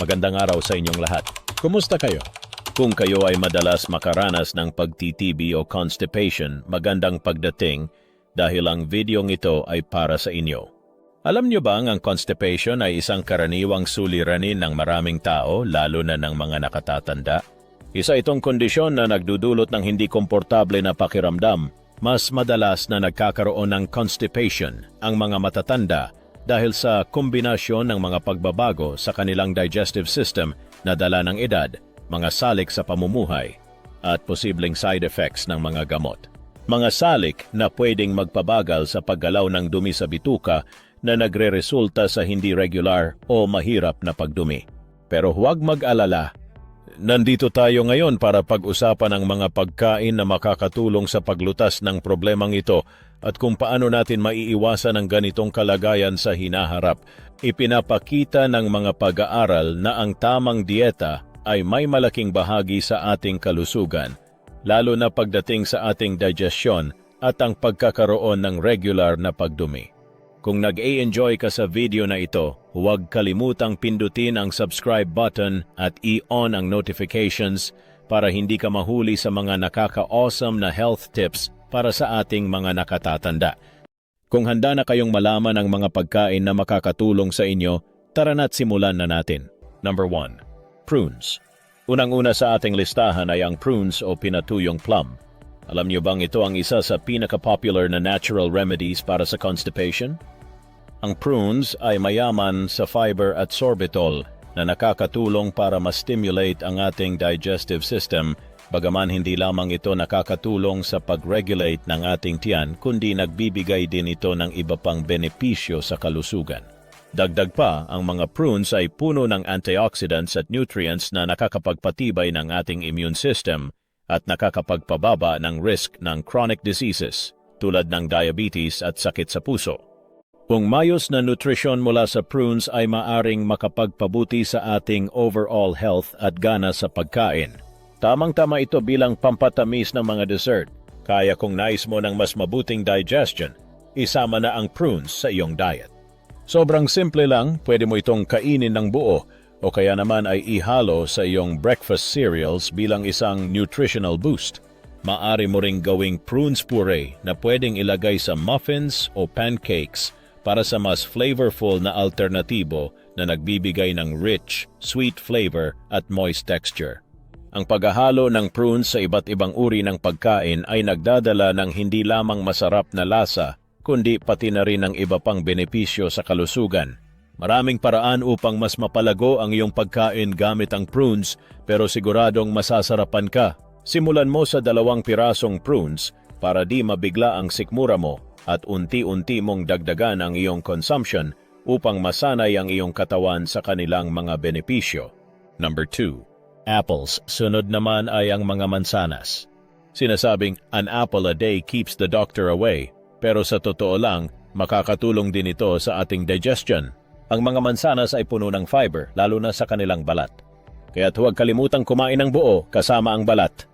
Magandang araw sa inyong lahat. Kumusta kayo? Kung kayo ay madalas makaranas ng pagtitibi o constipation, magandang pagdating dahil ang videong ito ay para sa inyo. Alam niyo bang ang constipation ay isang karaniwang suliranin ng maraming tao, lalo na ng mga nakatatanda? Isa itong kondisyon na nagdudulot ng hindi komportable na pakiramdam. Mas madalas na nagkakaroon ng constipation ang mga matatanda dahil sa kombinasyon ng mga pagbabago sa kanilang digestive system na dala ng edad, mga salik sa pamumuhay, at posibleng side effects ng mga gamot. Mga salik na pwedeng magpabagal sa paggalaw ng dumi sa bituka na nagre-resulta sa hindi regular o mahirap na pagdumi. Pero huwag mag-alala, Nandito tayo ngayon para pag-usapan ang mga pagkain na makakatulong sa paglutas ng problemang ito at kung paano natin maiiwasan ang ganitong kalagayan sa hinaharap. Ipinapakita ng mga pag-aaral na ang tamang dieta ay may malaking bahagi sa ating kalusugan, lalo na pagdating sa ating digestion at ang pagkakaroon ng regular na pagdumi. Kung nag-a-enjoy ka sa video na ito, huwag kalimutang pindutin ang subscribe button at i-on ang notifications para hindi ka mahuli sa mga nakaka-awesome na health tips para sa ating mga nakatatanda. Kung handa na kayong malaman ang mga pagkain na makakatulong sa inyo, tara na't simulan na natin. Number 1. Prunes. Unang-una sa ating listahan ay ang prunes o pinatuyong plum. Alam niyo bang ito ang isa sa pinaka-popular na natural remedies para sa constipation? Ang prunes ay mayaman sa fiber at sorbitol na nakakatulong para ma-stimulate ang ating digestive system bagaman hindi lamang ito nakakatulong sa pag-regulate ng ating tiyan kundi nagbibigay din ito ng iba pang benepisyo sa kalusugan. Dagdag pa, ang mga prunes ay puno ng antioxidants at nutrients na nakakapagpatibay ng ating immune system at nakakapagpababa ng risk ng chronic diseases tulad ng diabetes at sakit sa puso. Kung mayos na nutrisyon mula sa prunes ay maaring makapagpabuti sa ating overall health at gana sa pagkain. Tamang-tama ito bilang pampatamis ng mga dessert. Kaya kung nais mo ng mas mabuting digestion, isama na ang prunes sa iyong diet. Sobrang simple lang, pwede mo itong kainin ng buo o kaya naman ay ihalo sa iyong breakfast cereals bilang isang nutritional boost. Maari mo ring gawing prunes puree na pwedeng ilagay sa muffins o pancakes para sa mas flavorful na alternatibo na nagbibigay ng rich, sweet flavor at moist texture. Ang paghahalo ng prunes sa iba't ibang uri ng pagkain ay nagdadala ng hindi lamang masarap na lasa, kundi pati na rin ng iba pang benepisyo sa kalusugan. Maraming paraan upang mas mapalago ang iyong pagkain gamit ang prunes pero siguradong masasarapan ka. Simulan mo sa dalawang pirasong prunes para di mabigla ang sikmura mo at unti-unti mong dagdagan ang iyong consumption upang masanay ang iyong katawan sa kanilang mga benepisyo. Number 2. Apples. Sunod naman ay ang mga mansanas. Sinasabing, an apple a day keeps the doctor away, pero sa totoo lang, makakatulong din ito sa ating digestion. Ang mga mansanas ay puno ng fiber, lalo na sa kanilang balat. Kaya't huwag kalimutang kumain ng buo kasama ang balat.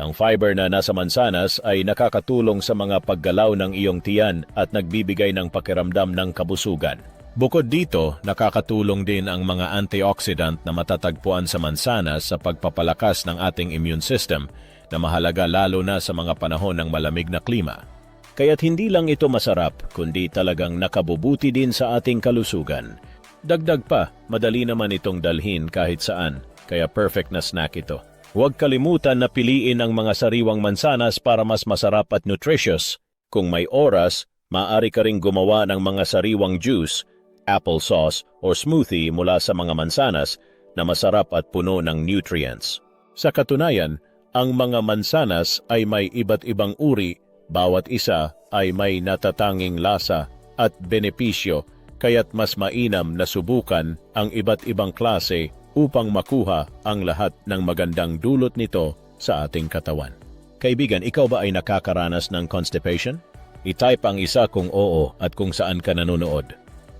Ang fiber na nasa mansanas ay nakakatulong sa mga paggalaw ng iyong tiyan at nagbibigay ng pakiramdam ng kabusugan. Bukod dito, nakakatulong din ang mga antioxidant na matatagpuan sa mansanas sa pagpapalakas ng ating immune system na mahalaga lalo na sa mga panahon ng malamig na klima. Kaya't hindi lang ito masarap, kundi talagang nakabubuti din sa ating kalusugan. Dagdag pa, madali naman itong dalhin kahit saan, kaya perfect na snack ito. Huwag kalimutan na piliin ang mga sariwang mansanas para mas masarap at nutritious. Kung may oras, maaari ka ring gumawa ng mga sariwang juice, applesauce, o smoothie mula sa mga mansanas na masarap at puno ng nutrients. Sa katunayan, ang mga mansanas ay may iba't ibang uri, bawat isa ay may natatanging lasa at benepisyo kaya't mas mainam na subukan ang iba't ibang klase upang makuha ang lahat ng magandang dulot nito sa ating katawan. Kaibigan, ikaw ba ay nakakaranas ng constipation? I-type ang isa kung oo at kung saan ka nanonood.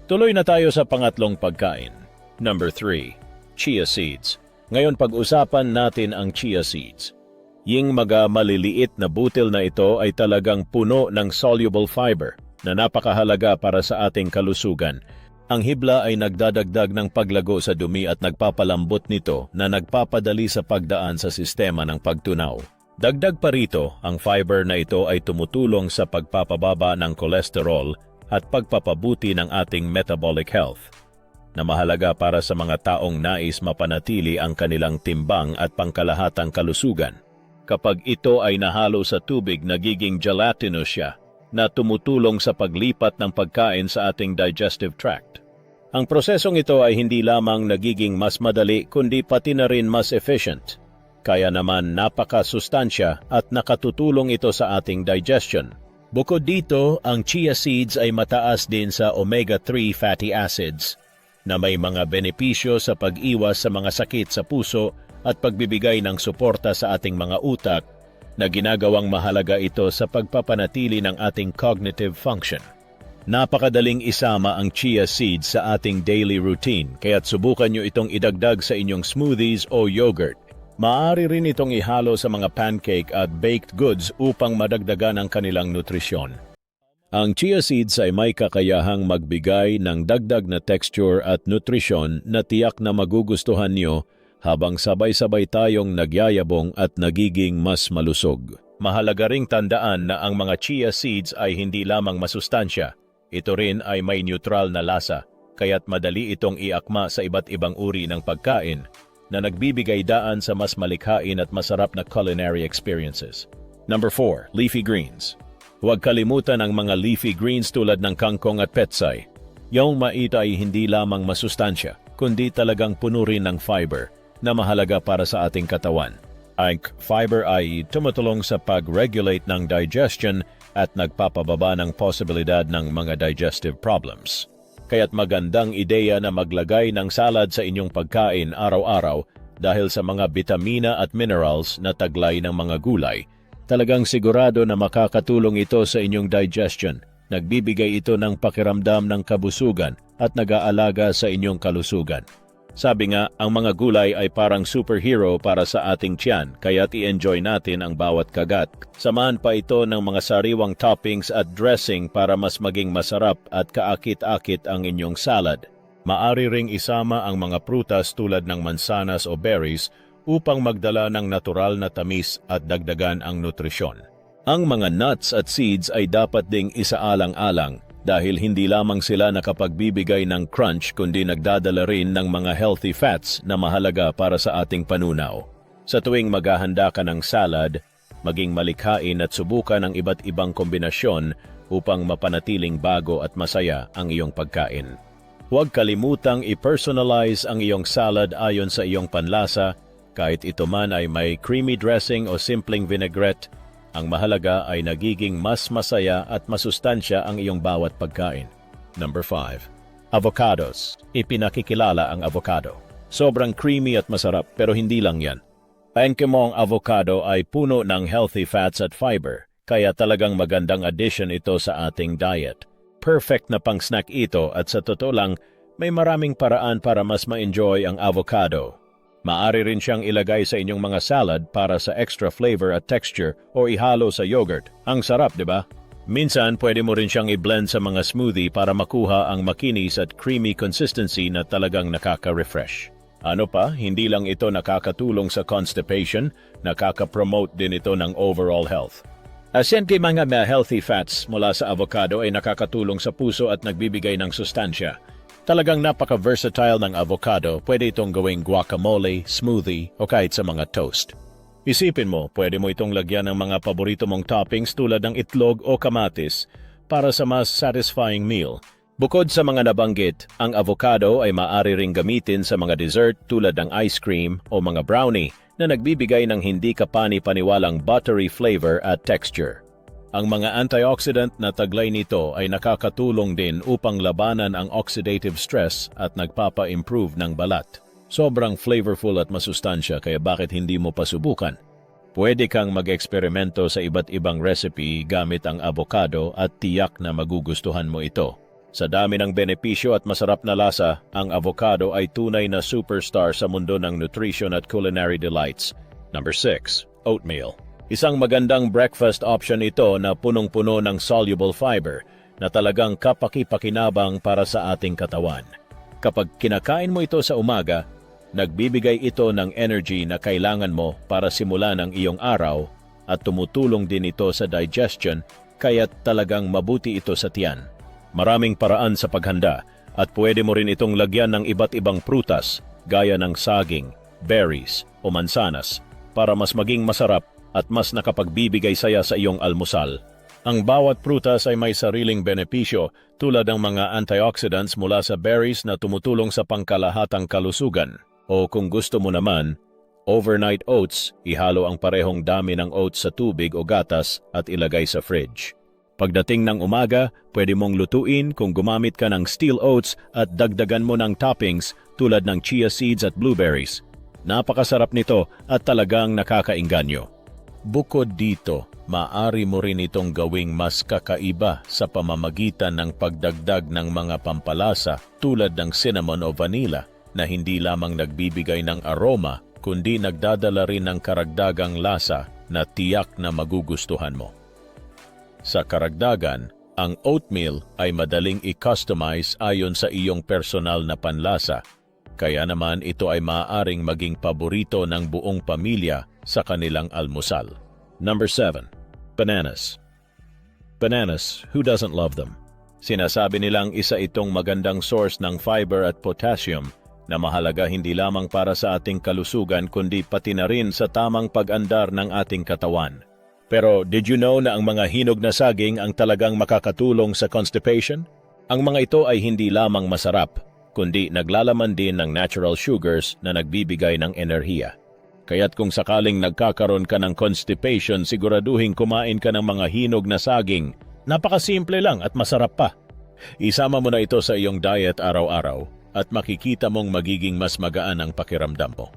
Tuloy na tayo sa pangatlong pagkain. Number 3. Chia seeds. Ngayon pag-usapan natin ang chia seeds. Ying mga maliliit na butil na ito ay talagang puno ng soluble fiber na napakahalaga para sa ating kalusugan. Ang hibla ay nagdadagdag ng paglago sa dumi at nagpapalambot nito na nagpapadali sa pagdaan sa sistema ng pagtunaw. Dagdag pa rito, ang fiber na ito ay tumutulong sa pagpapababa ng kolesterol at pagpapabuti ng ating metabolic health na mahalaga para sa mga taong nais mapanatili ang kanilang timbang at pangkalahatang kalusugan. Kapag ito ay nahalo sa tubig, nagiging gelatinous siya na tumutulong sa paglipat ng pagkain sa ating digestive tract. Ang prosesong ito ay hindi lamang nagiging mas madali kundi pati na rin mas efficient. Kaya naman napakasustansya at nakatutulong ito sa ating digestion. Bukod dito, ang chia seeds ay mataas din sa omega-3 fatty acids na may mga benepisyo sa pag-iwas sa mga sakit sa puso at pagbibigay ng suporta sa ating mga utak na ginagawang mahalaga ito sa pagpapanatili ng ating cognitive function. Napakadaling isama ang chia seeds sa ating daily routine kaya't subukan nyo itong idagdag sa inyong smoothies o yogurt. Maaari rin itong ihalo sa mga pancake at baked goods upang madagdagan ang kanilang nutrisyon. Ang chia seeds ay may kakayahang magbigay ng dagdag na texture at nutrisyon na tiyak na magugustuhan nyo habang sabay-sabay tayong nagyayabong at nagiging mas malusog. Mahalaga ring tandaan na ang mga chia seeds ay hindi lamang masustansya. Ito rin ay may neutral na lasa, kaya't madali itong iakma sa iba't ibang uri ng pagkain na nagbibigay daan sa mas malikhain at masarap na culinary experiences. Number 4. Leafy Greens Huwag kalimutan ang mga leafy greens tulad ng kangkong at petsay. Yung mais ay hindi lamang masustansya, kundi talagang puno rin ng fiber na mahalaga para sa ating katawan. Ang fiber ay tumutulong sa pag-regulate ng digestion at nagpapababa ng posibilidad ng mga digestive problems. Kaya't magandang ideya na maglagay ng salad sa inyong pagkain araw-araw dahil sa mga bitamina at minerals na taglay ng mga gulay. Talagang sigurado na makakatulong ito sa inyong digestion. Nagbibigay ito ng pakiramdam ng kabusugan at nag-aalaga sa inyong kalusugan. Sabi nga, ang mga gulay ay parang superhero para sa ating tiyan, kaya't i-enjoy natin ang bawat kagat. Samahan pa ito ng mga sariwang toppings at dressing para mas maging masarap at kaakit-akit ang inyong salad. Maari ring isama ang mga prutas tulad ng mansanas o berries upang magdala ng natural na tamis at dagdagan ang nutrisyon. Ang mga nuts at seeds ay dapat ding isaalang-alang dahil hindi lamang sila nakapagbibigay ng crunch kundi nagdadala rin ng mga healthy fats na mahalaga para sa ating panunaw. Sa tuwing maghahanda ka ng salad, maging malikhain at subukan ang iba't ibang kombinasyon upang mapanatiling bago at masaya ang iyong pagkain. Huwag kalimutang i-personalize ang iyong salad ayon sa iyong panlasa kahit ito man ay may creamy dressing o simpleng vinaigrette ang mahalaga ay nagiging mas masaya at masustansya ang iyong bawat pagkain. Number 5. Avocados. Ipinakikilala ang avocado. Sobrang creamy at masarap pero hindi lang yan. Painke mo ang avocado ay puno ng healthy fats at fiber, kaya talagang magandang addition ito sa ating diet. Perfect na pang snack ito at sa totoo lang, may maraming paraan para mas ma-enjoy ang avocado. Maari rin siyang ilagay sa inyong mga salad para sa extra flavor at texture o ihalo sa yogurt. Ang sarap, di ba? Minsan, pwede mo rin siyang i-blend sa mga smoothie para makuha ang makinis at creamy consistency na talagang nakaka-refresh. Ano pa, hindi lang ito nakakatulong sa constipation, nakaka-promote din ito ng overall health. Asin kay mga healthy fats mula sa avocado ay nakakatulong sa puso at nagbibigay ng sustansya. Talagang napaka-versatile ng avocado, pwede itong gawing guacamole, smoothie o kahit sa mga toast. Isipin mo, pwede mo itong lagyan ng mga paborito mong toppings tulad ng itlog o kamatis para sa mas satisfying meal. Bukod sa mga nabanggit, ang avocado ay maaari ring gamitin sa mga dessert tulad ng ice cream o mga brownie na nagbibigay ng hindi kapani-paniwalang buttery flavor at texture. Ang mga antioxidant na taglay nito ay nakakatulong din upang labanan ang oxidative stress at nagpapa-improve ng balat. Sobrang flavorful at masustansya kaya bakit hindi mo pasubukan? Pwede kang mag-eksperimento sa iba't ibang recipe gamit ang avocado at tiyak na magugustuhan mo ito. Sa dami ng benepisyo at masarap na lasa, ang avocado ay tunay na superstar sa mundo ng nutrition at culinary delights. Number 6. Oatmeal Isang magandang breakfast option ito na punong-puno ng soluble fiber na talagang kapaki-pakinabang para sa ating katawan. Kapag kinakain mo ito sa umaga, nagbibigay ito ng energy na kailangan mo para simulan ang iyong araw at tumutulong din ito sa digestion kaya talagang mabuti ito sa tiyan. Maraming paraan sa paghanda at pwede mo rin itong lagyan ng iba't ibang prutas gaya ng saging, berries o mansanas para mas maging masarap at mas nakapagbibigay saya sa iyong almusal. Ang bawat prutas ay may sariling benepisyo tulad ng mga antioxidants mula sa berries na tumutulong sa pangkalahatang kalusugan. O kung gusto mo naman, overnight oats, ihalo ang parehong dami ng oats sa tubig o gatas at ilagay sa fridge. Pagdating ng umaga, pwede mong lutuin kung gumamit ka ng steel oats at dagdagan mo ng toppings tulad ng chia seeds at blueberries. Napakasarap nito at talagang nakakainganyo. Bukod dito, maari mo rin itong gawing mas kakaiba sa pamamagitan ng pagdagdag ng mga pampalasa tulad ng cinnamon o vanilla na hindi lamang nagbibigay ng aroma kundi nagdadala rin ng karagdagang lasa na tiyak na magugustuhan mo. Sa karagdagan, ang oatmeal ay madaling i-customize ayon sa iyong personal na panlasa, kaya naman ito ay maaaring maging paborito ng buong pamilya sa kanilang almusal. Number 7. Bananas. Bananas, who doesn't love them? Sinasabi nilang isa itong magandang source ng fiber at potassium na mahalaga hindi lamang para sa ating kalusugan kundi pati na rin sa tamang pag-andar ng ating katawan. Pero did you know na ang mga hinog na saging ang talagang makakatulong sa constipation? Ang mga ito ay hindi lamang masarap, kundi naglalaman din ng natural sugars na nagbibigay ng enerhiya. Kaya't kung sakaling nagkakaroon ka ng constipation, siguraduhin kumain ka ng mga hinog na saging. Napakasimple lang at masarap pa. Isama mo na ito sa iyong diet araw-araw at makikita mong magiging mas magaan ang pakiramdam mo.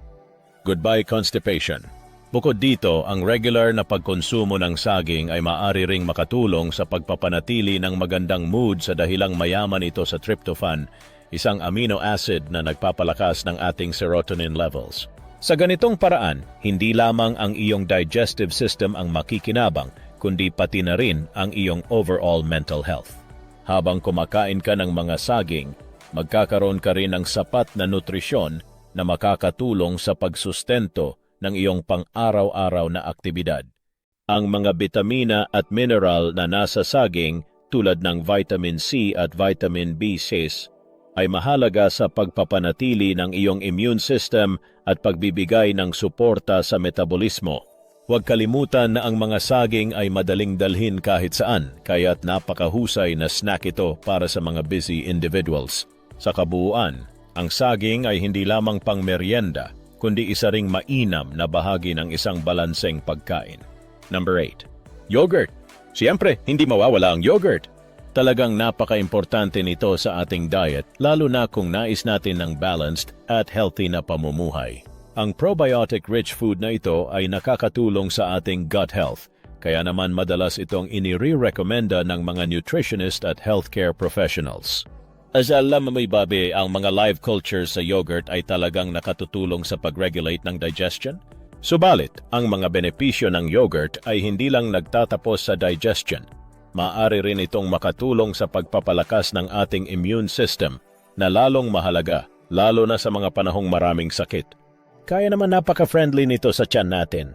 Goodbye constipation. Bukod dito, ang regular na pagkonsumo ng saging ay maari ring makatulong sa pagpapanatili ng magandang mood sa dahilang mayaman ito sa tryptophan, isang amino acid na nagpapalakas ng ating serotonin levels. Sa ganitong paraan, hindi lamang ang iyong digestive system ang makikinabang, kundi pati na rin ang iyong overall mental health. Habang kumakain ka ng mga saging, magkakaroon ka rin ng sapat na nutrisyon na makakatulong sa pagsustento ng iyong pang-araw-araw na aktibidad. Ang mga bitamina at mineral na nasa saging tulad ng vitamin C at vitamin B6 ay mahalaga sa pagpapanatili ng iyong immune system at pagbibigay ng suporta sa metabolismo. Huwag kalimutan na ang mga saging ay madaling dalhin kahit saan, kaya't napakahusay na snack ito para sa mga busy individuals. Sa kabuuan, ang saging ay hindi lamang pang merienda, kundi isa ring mainam na bahagi ng isang balanseng pagkain. Number 8. Yogurt. Siyempre, hindi mawawala ang yogurt. Talagang napaka-importante nito sa ating diet, lalo na kung nais natin ng balanced at healthy na pamumuhay. Ang probiotic-rich food na ito ay nakakatulong sa ating gut health, kaya naman madalas itong inire-recommenda ng mga nutritionist at healthcare professionals. As alam mo babi, ang mga live cultures sa yogurt ay talagang nakatutulong sa pag-regulate ng digestion. Subalit, ang mga benepisyo ng yogurt ay hindi lang nagtatapos sa digestion. Maaari rin itong makatulong sa pagpapalakas ng ating immune system na lalong mahalaga, lalo na sa mga panahong maraming sakit. Kaya naman napaka-friendly nito sa tiyan natin.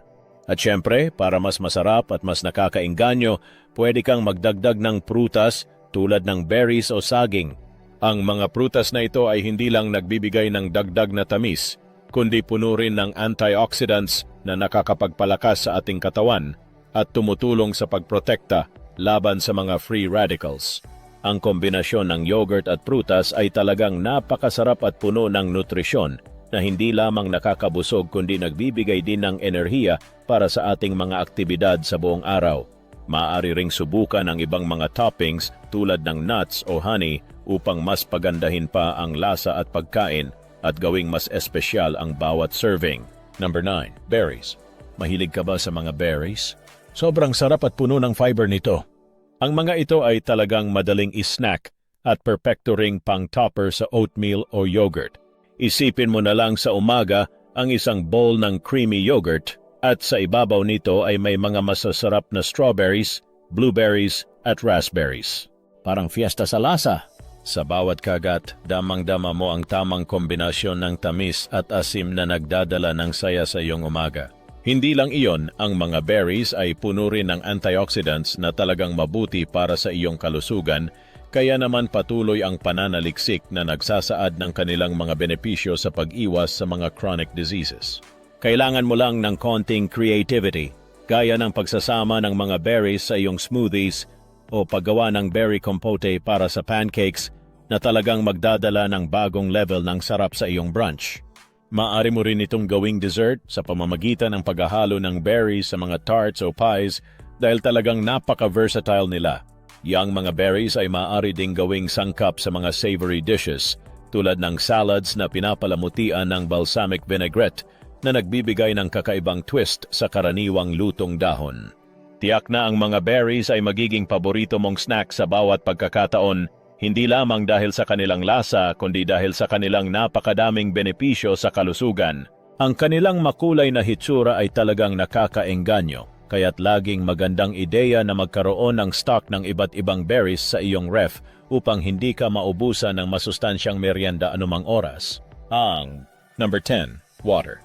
At syempre, para mas masarap at mas nakakainganyo, pwede kang magdagdag ng prutas tulad ng berries o saging ang mga prutas na ito ay hindi lang nagbibigay ng dagdag na tamis, kundi puno rin ng antioxidants na nakakapagpalakas sa ating katawan at tumutulong sa pagprotekta laban sa mga free radicals. Ang kombinasyon ng yogurt at prutas ay talagang napakasarap at puno ng nutrisyon na hindi lamang nakakabusog kundi nagbibigay din ng enerhiya para sa ating mga aktibidad sa buong araw. Maaari ring subukan ang ibang mga toppings tulad ng nuts o honey upang mas pagandahin pa ang lasa at pagkain at gawing mas espesyal ang bawat serving. Number 9. Berries. Mahilig ka ba sa mga berries? Sobrang sarap at puno ng fiber nito. Ang mga ito ay talagang madaling isnack at perfecto ring pang topper sa oatmeal o yogurt. Isipin mo na lang sa umaga ang isang bowl ng creamy yogurt at sa ibabaw nito ay may mga masasarap na strawberries, blueberries at raspberries. Parang fiesta sa lasa. Sa bawat kagat, damang-dama mo ang tamang kombinasyon ng tamis at asim na nagdadala ng saya sa iyong umaga. Hindi lang iyon, ang mga berries ay puno rin ng antioxidants na talagang mabuti para sa iyong kalusugan, kaya naman patuloy ang pananaliksik na nagsasaad ng kanilang mga benepisyo sa pag-iwas sa mga chronic diseases. Kailangan mo lang ng konting creativity, gaya ng pagsasama ng mga berries sa iyong smoothies o paggawa ng berry compote para sa pancakes na talagang magdadala ng bagong level ng sarap sa iyong brunch. Maari mo rin itong gawing dessert sa pamamagitan ng paghahalo ng berries sa mga tarts o pies dahil talagang napaka-versatile nila. Yang mga berries ay maaari ding gawing sangkap sa mga savory dishes tulad ng salads na pinapalamutian ng balsamic vinaigrette na nagbibigay ng kakaibang twist sa karaniwang lutong dahon. Tiyak na ang mga berries ay magiging paborito mong snack sa bawat pagkakataon, hindi lamang dahil sa kanilang lasa, kundi dahil sa kanilang napakadaming benepisyo sa kalusugan. Ang kanilang makulay na hitsura ay talagang nakakaengganyo, kaya't laging magandang ideya na magkaroon ng stock ng iba't ibang berries sa iyong ref upang hindi ka maubusan ng masustansyang merienda anumang oras. Ang number 10, water.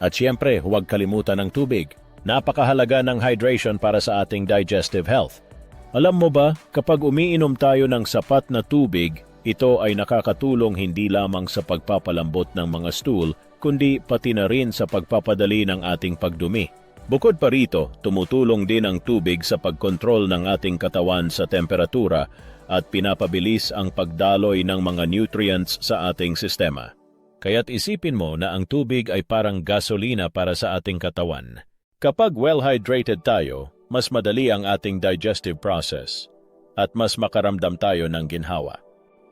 At siyempre, huwag kalimutan ng tubig. Napakahalaga ng hydration para sa ating digestive health. Alam mo ba, kapag umiinom tayo ng sapat na tubig, ito ay nakakatulong hindi lamang sa pagpapalambot ng mga stool, kundi pati na rin sa pagpapadali ng ating pagdumi. Bukod pa rito, tumutulong din ang tubig sa pagkontrol ng ating katawan sa temperatura at pinapabilis ang pagdaloy ng mga nutrients sa ating sistema. Kaya't isipin mo na ang tubig ay parang gasolina para sa ating katawan. Kapag well-hydrated tayo, mas madali ang ating digestive process at mas makaramdam tayo ng ginhawa.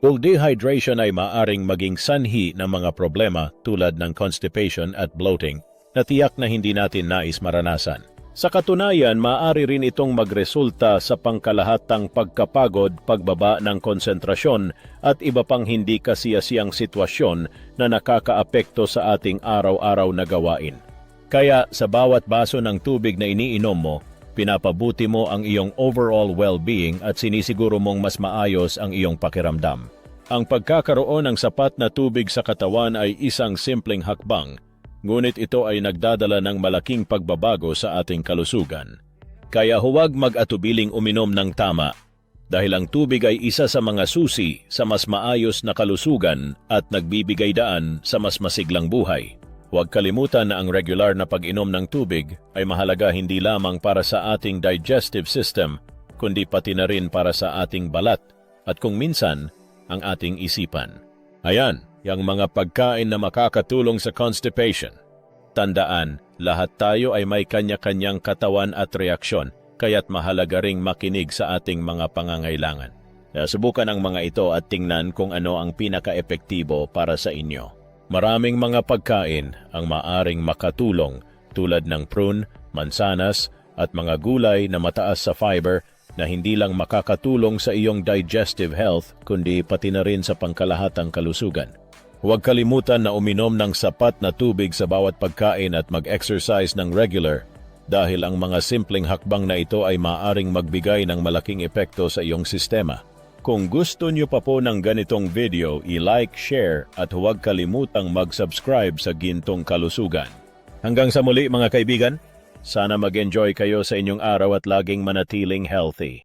Kung dehydration ay maaring maging sanhi ng mga problema tulad ng constipation at bloating na tiyak na hindi natin nais maranasan. Sa katunayan, maaari rin itong magresulta sa pangkalahatang pagkapagod, pagbaba ng konsentrasyon at iba pang hindi kasiyasiyang sitwasyon na nakakaapekto sa ating araw-araw na gawain. Kaya sa bawat baso ng tubig na iniinom mo, pinapabuti mo ang iyong overall well-being at sinisiguro mong mas maayos ang iyong pakiramdam. Ang pagkakaroon ng sapat na tubig sa katawan ay isang simpleng hakbang, ngunit ito ay nagdadala ng malaking pagbabago sa ating kalusugan. Kaya huwag mag-atubiling uminom ng tama dahil ang tubig ay isa sa mga susi sa mas maayos na kalusugan at nagbibigay daan sa mas masiglang buhay. Huwag kalimutan na ang regular na pag-inom ng tubig ay mahalaga hindi lamang para sa ating digestive system, kundi pati na rin para sa ating balat at kung minsan, ang ating isipan. Ayan, yung mga pagkain na makakatulong sa constipation. Tandaan, lahat tayo ay may kanya-kanyang katawan at reaksyon, kaya't mahalaga ring makinig sa ating mga pangangailangan. Subukan ang mga ito at tingnan kung ano ang pinaka-epektibo para sa inyo. Maraming mga pagkain ang maaring makatulong tulad ng prune, mansanas at mga gulay na mataas sa fiber na hindi lang makakatulong sa iyong digestive health kundi pati na rin sa pangkalahatang kalusugan. Huwag kalimutan na uminom ng sapat na tubig sa bawat pagkain at mag-exercise ng regular dahil ang mga simpleng hakbang na ito ay maaring magbigay ng malaking epekto sa iyong sistema. Kung gusto nyo pa po ng ganitong video, i-like, share at huwag kalimutang mag-subscribe sa Gintong Kalusugan. Hanggang sa muli mga kaibigan, sana mag-enjoy kayo sa inyong araw at laging manatiling healthy.